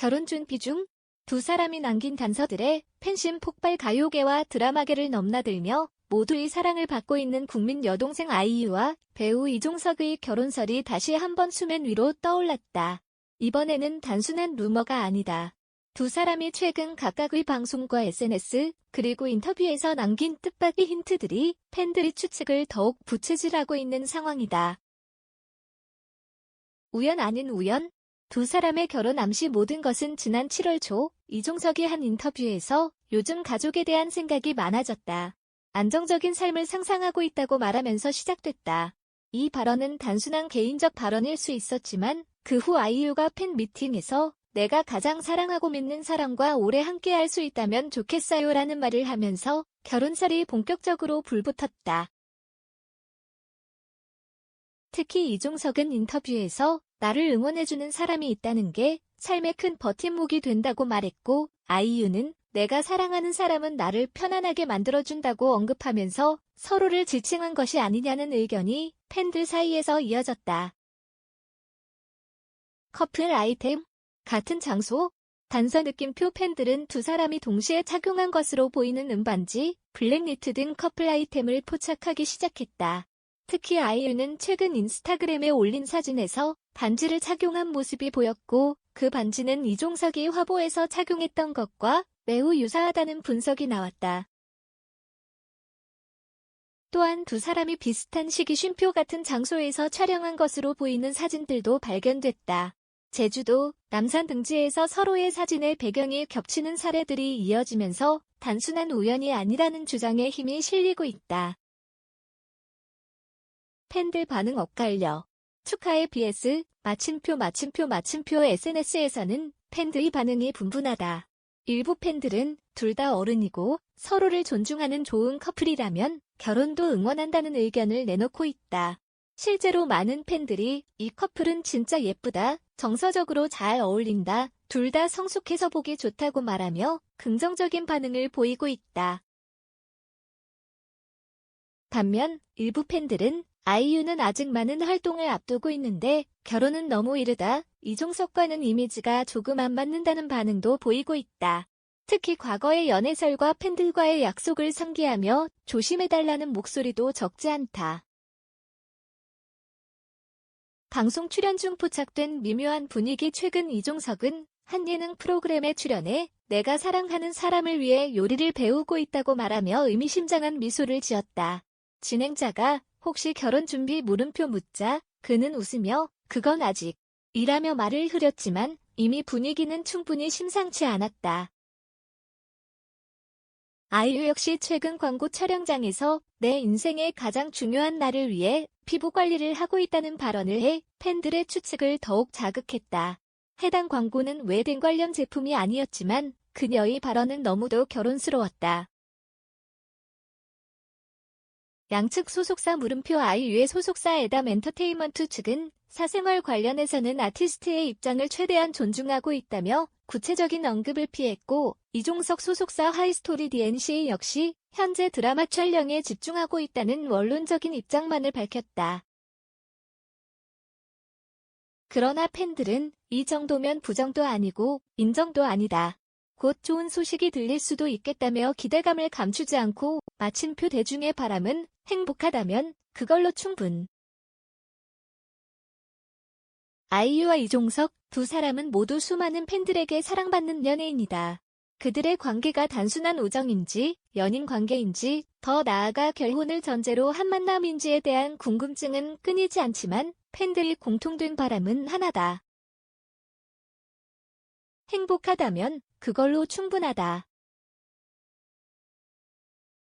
결혼 준비 중 두 사람이 남긴 단서들의 팬심 폭발 가요계와 드라마계를 넘나들며 모두의 사랑을 받고 있는 국민 여동생 아이유와 배우 이종석의 결혼설이 다시 한번 수면 위로 떠올랐다. 이번에는 단순한 루머가 아니다. 두 사람이 최근 각각의 방송과 SNS 그리고 인터뷰에서 남긴 뜻밖의 힌트들이 팬들의 추측을 더욱 부채질하고 있는 상황이다. 우연 아닌 우연? 두 사람의 결혼 암시 모든 것은 지난 7월 초 이종석이 한 인터뷰에서 요즘 가족에 대한 생각이 많아졌다. 안정적인 삶을 상상하고 있다고 말하면서 시작됐다. 이 발언은 단순한 개인적 발언일 수 있었지만 그 후 아이유가 팬 미팅에서 내가 가장 사랑하고 믿는 사람과 오래 함께 할 수 있다면 좋겠어요 라는 말을 하면서 결혼살이 본격적으로 불붙었다. 특히 이종석은 인터뷰에서 나를 응원해주는 사람이 있다는 게 삶의 큰 버팀목이 된다고 말했고 아이유는 내가 사랑하는 사람은 나를 편안하게 만들어준다고 언급하면서 서로를 지칭한 것이 아니냐는 의견이 팬들 사이에서 이어졌다. 커플 아이템 같은 장소 단서 느낌표 팬들은 두 사람이 동시에 착용한 것으로 보이는 은반지, 블랙니트 등 커플 아이템을 포착하기 시작했다. 특히 아이유는 최근 인스타그램에 올린 사진에서 반지를 착용한 모습이 보였고 그 반지는 이종석이 화보에서 착용했던 것과 매우 유사하다는 분석이 나왔다. 또한 두 사람이 비슷한 시기 쉼표 같은 장소에서 촬영한 것으로 보이는 사진들도 발견됐다. 제주도, 남산 등지에서 서로의 사진의 배경이 겹치는 사례들이 이어지면서 단순한 우연이 아니라는 주장에 힘이 실리고 있다. 팬들 반응 엇갈려. 축하의 BS, 마침표 마침표 마침표 SNS에서는 팬들의 반응이 분분하다. 일부 팬들은 둘 다 어른이고 서로를 존중하는 좋은 커플이라면 결혼도 응원한다는 의견을 내놓고 있다. 실제로 많은 팬들이 이 커플은 진짜 예쁘다, 정서적으로 잘 어울린다, 둘 다 성숙해서 보기 좋다고 말하며 긍정적인 반응을 보이고 있다. 반면 일부 팬들은 아이유는 아직 많은 활동을 앞두고 있는데 결혼은 너무 이르다. 이종석과는 이미지가 조금 안 맞는다는 반응도 보이고 있다. 특히 과거의 연애설과 팬들과의 약속을 상기하며 조심해달라는 목소리도 적지 않다. 방송 출연 중 포착된 미묘한 분위기 최근 이종석은 한 예능 프로그램에 출연해 내가 사랑하는 사람을 위해 요리를 배우고 있다고 말하며 의미심장한 미소를 지었다. 진행자가 혹시 결혼 준비 물음표 묻자 그는 웃으며 그건 아직 이라며 말을 흐렸지만 이미 분위기는 충분히 심상치 않았다. 아이유 역시 최근 광고 촬영장에서 내 인생의 가장 중요한 날을 위해 피부 관리를 하고 있다는 발언을 해 팬들의 추측을 더욱 자극했다. 해당 광고는 웨딩 관련 제품이 아니었지만 그녀의 발언은 너무도 결혼스러웠다. 양측 소속사 물음표 아이유의 소속사 에담 엔터테인먼트 측은 사생활 관련해서는 아티스트의 입장을 최대한 존중하고 있다며 구체적인 언급을 피했고 이종석 소속사 하이스토리 DNC 역시 현재 드라마 촬영에 집중하고 있다는 원론적인 입장만을 밝혔다. 그러나 팬들은 이 정도면 부정도 아니고 인정도 아니다. 곧 좋은 소식이 들릴 수도 있겠다며 기대감을 감추지 않고 마침표 대중의 바람은 행복하다면 그걸로 충분. 아이유와 이종석 두 사람은 모두 수많은 팬들에게 사랑받는 연예인이다. 그들의 관계가 단순한 우정인지 연인 관계인지 더 나아가 결혼을 전제로 한 만남인지에 대한 궁금증은 끊이지 않지만 팬들이 공통된 바람은 하나다. 행복하다면 그걸로 충분하다.